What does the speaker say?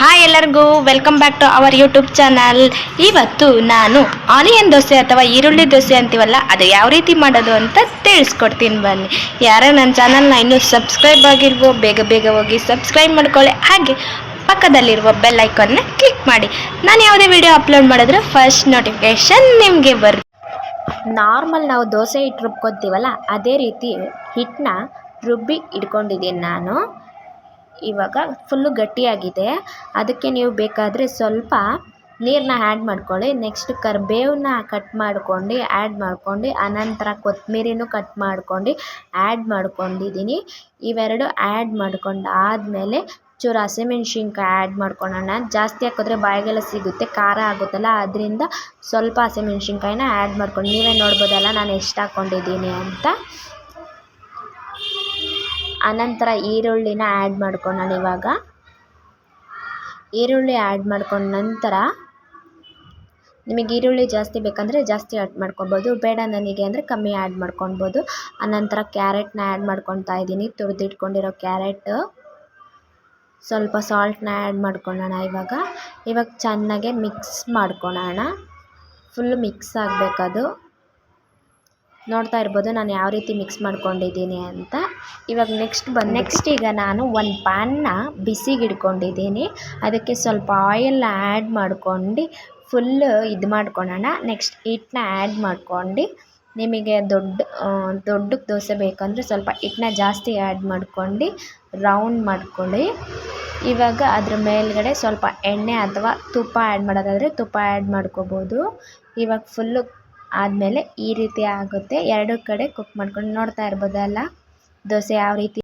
Hi ಎಲ್ಲರಿಗೂ welcome back to our YouTube channel ಇವತ್ತು ನಾನು ಆನಿಯನ್ ದೋಸೆ ಅಥವಾ ಈರುಳ್ಳಿ ದೋಸೆ ಅಂತೀವಲ್ಲ, ಅದು ಯಾವ ರೀತಿ ಮಾಡೋದು ಅಂತ ತಿಳಿಸ್ಕೊಡ್ತೀನಿ ಬನ್ನಿ. ಯಾರೋ ನನ್ನ ಚಾನಲ್ನ ಇನ್ನೂ ಸಬ್ಸ್ಕ್ರೈಬ್ ಆಗಿಲ್ವೋ, ಬೇಗ ಬೇಗ ಹೋಗಿ ಸಬ್ಸ್ಕ್ರೈಬ್ ಮಾಡ್ಕೊಳ್ಳಿ. ಹಾಗೆ ಪಕ್ಕದಲ್ಲಿರುವ ಬೆಲ್ ಐಕಾನ್ನ ಕ್ಲಿಕ್ ಮಾಡಿ. ನಾನು ಯಾವುದೇ ವಿಡಿಯೋ ಅಪ್ಲೋಡ್ ಮಾಡಿದ್ರೆ ಫಸ್ಟ್ ನೋಟಿಫಿಕೇಷನ್ ನಿಮಗೆ ಬರುತ್ತೆ. ನಾರ್ಮಲ್ ನಾವು ದೋಸೆ ಹಿಟ್ಟು ರುಬ್ಕೊತೀವಲ್ಲ, ಅದೇ ರೀತಿ ಹಿಟ್ಟನ್ನ ರುಬ್ಬಿ ಇಟ್ಕೊಂಡಿದ್ದೀನಿ ನಾನು. ಇವಾಗ ಫುಲ್ಲು ಗಟ್ಟಿಯಾಗಿದೆ. ಅದಕ್ಕೆ ನೀವು ಬೇಕಾದರೆ ಸ್ವಲ್ಪ ನೀರನ್ನ ಆ್ಯಡ್ ಮಾಡ್ಕೊಳ್ಳಿ. ನೆಕ್ಸ್ಟ್ ಕರಿಬೇವನ್ನ ಕಟ್ ಮಾಡ್ಕೊಂಡು ಆ್ಯಡ್ ಮಾಡ್ಕೊಂಡು ಆನಂತರ ಕೊತ್ತಂಬರಿನೂ ಕಟ್ ಮಾಡ್ಕೊಂಡು ಆ್ಯಡ್ ಮಾಡ್ಕೊಂಡಿದ್ದೀನಿ. ಇವೆರಡು ಆ್ಯಡ್ ಮಾಡ್ಕೊಂಡು ಆದಮೇಲೆ ಚೂರು ಹಸಿಮೆಣ್ಸಿನ್ಕಾಯಿ ಆ್ಯಡ್ ಮಾಡ್ಕೊಳ್ಳೋಣ. ಜಾಸ್ತಿ ಹಾಕಿದ್ರೆ ಬಾಯಿಗೆಲ್ಲ ಸಿಗುತ್ತೆ, ಖಾರ ಆಗುತ್ತಲ್ಲ, ಅದರಿಂದ ಸ್ವಲ್ಪ ಹಸಿಮೆಣ್ಸಿನ್ಕಾಯಿನ ಆ್ಯಡ್ ಮಾಡ್ಕೊಂಡು. ನೀವೇ ನೋಡ್ಬೋದಲ್ಲ, ನಾನು ಎಷ್ಟು ಹಾಕ್ಕೊಂಡಿದ್ದೀನಿ ಅಂತ. ಅನಂತರ ಈರುಳ್ಳಿನ ಆ್ಯಡ್ ಮಾಡ್ಕೊಳ್ಳೋಣ ಇವಾಗ. ಈರುಳ್ಳಿ ಆ್ಯಡ್ ಮಾಡ್ಕೊಂಡ ನಂತರ ನಿಮಗೆ ಈರುಳ್ಳಿ ಜಾಸ್ತಿ ಬೇಕಂದರೆ ಜಾಸ್ತಿ ಆ್ಯಡ್ ಮಾಡ್ಕೊಬೋದು, ಬೇಡ ನನಗೆ ಅಂದರೆ ಕಮ್ಮಿ ಆ್ಯಡ್ ಮಾಡ್ಕೊಳ್ಬೋದು ಆನಂತರ ಕ್ಯಾರೆಟ್ನ ಆ್ಯಡ್ ಮಾಡ್ಕೊತಾ ಇದ್ದೀನಿ, ತುರಿದಿಟ್ಕೊಂಡಿರೋ ಕ್ಯಾರೆಟ್ ಸ್ವಲ್ಪ ಸಾಲ್ಟ್ನ ಆ್ಯಡ್ ಮಾಡ್ಕೊಳ್ಳೋಣ ಇವಾಗ. ಇವಾಗ ಚೆನ್ನಾಗೆ ಮಿಕ್ಸ್ ಮಾಡ್ಕೊಳ್ಳೋಣ. ಫುಲ್ ಮಿಕ್ಸ್ ಆಗಬೇಕದು. ನೋಡ್ತಾ ಇರ್ಬೋದು ನಾನು ಯಾವ ರೀತಿ ಮಿಕ್ಸ್ ಮಾಡ್ಕೊಂಡಿದ್ದೀನಿ ಅಂತ. ಇವಾಗ ನೆಕ್ಸ್ಟ್ ಬಂದು ನೆಕ್ಸ್ಟ್ ಈಗ ನಾನು ಒಂದು ಪ್ಯಾನ್ನ ಬಿಸಿಗೆ ಇಟ್ಕೊಂಡಿದ್ದೀನಿ ಅದಕ್ಕೆ ಸ್ವಲ್ಪ ಆಯಿಲ್ ಆ್ಯಡ್ ಮಾಡ್ಕೊಂಡು ಫುಲ್ ಇದು ಮಾಡ್ಕೊಳ್ಳೋಣ ನೆಕ್ಸ್ಟ್ ಹಿಟ್ಟನ್ನ ಆ್ಯಡ್ ಮಾಡ್ಕೊಂಡು ನಿಮಗೆ ದೊಡ್ಡ ದೊಡ್ಡ ದೋಸೆ ಬೇಕಂದರೆ ಸ್ವಲ್ಪ ಹಿಟ್ಟನ್ನ ಜಾಸ್ತಿ ಆ್ಯಡ್ ಮಾಡ್ಕೊಂಡು ರೌಂಡ್ ಮಾಡ್ಕೊಳ್ಳಿ. ಇವಾಗ ಅದ್ರ ಮೇಲ್ಗಡೆ ಸ್ವಲ್ಪ ಎಣ್ಣೆ ಅಥವಾ ತುಪ್ಪ ಆ್ಯಡ್ ಮಾಡೋದಾದರೆ ತುಪ್ಪ ಆ್ಯಡ್ ಮಾಡ್ಕೋಬೋದು. ಇವಾಗ ಫುಲ್ಲು ಆದಮೇಲೆ ಈ ರೀತಿ ಆಗುತ್ತೆ. ಎರಡು ಕಡೆ ಕುಕ್ ಮಾಡ್ಕೊಂಡು ನೋಡ್ತಾ ಇರ್ಬೋದಲ್ಲ? ದೋಸೆ ಯಾವ ರೀತಿ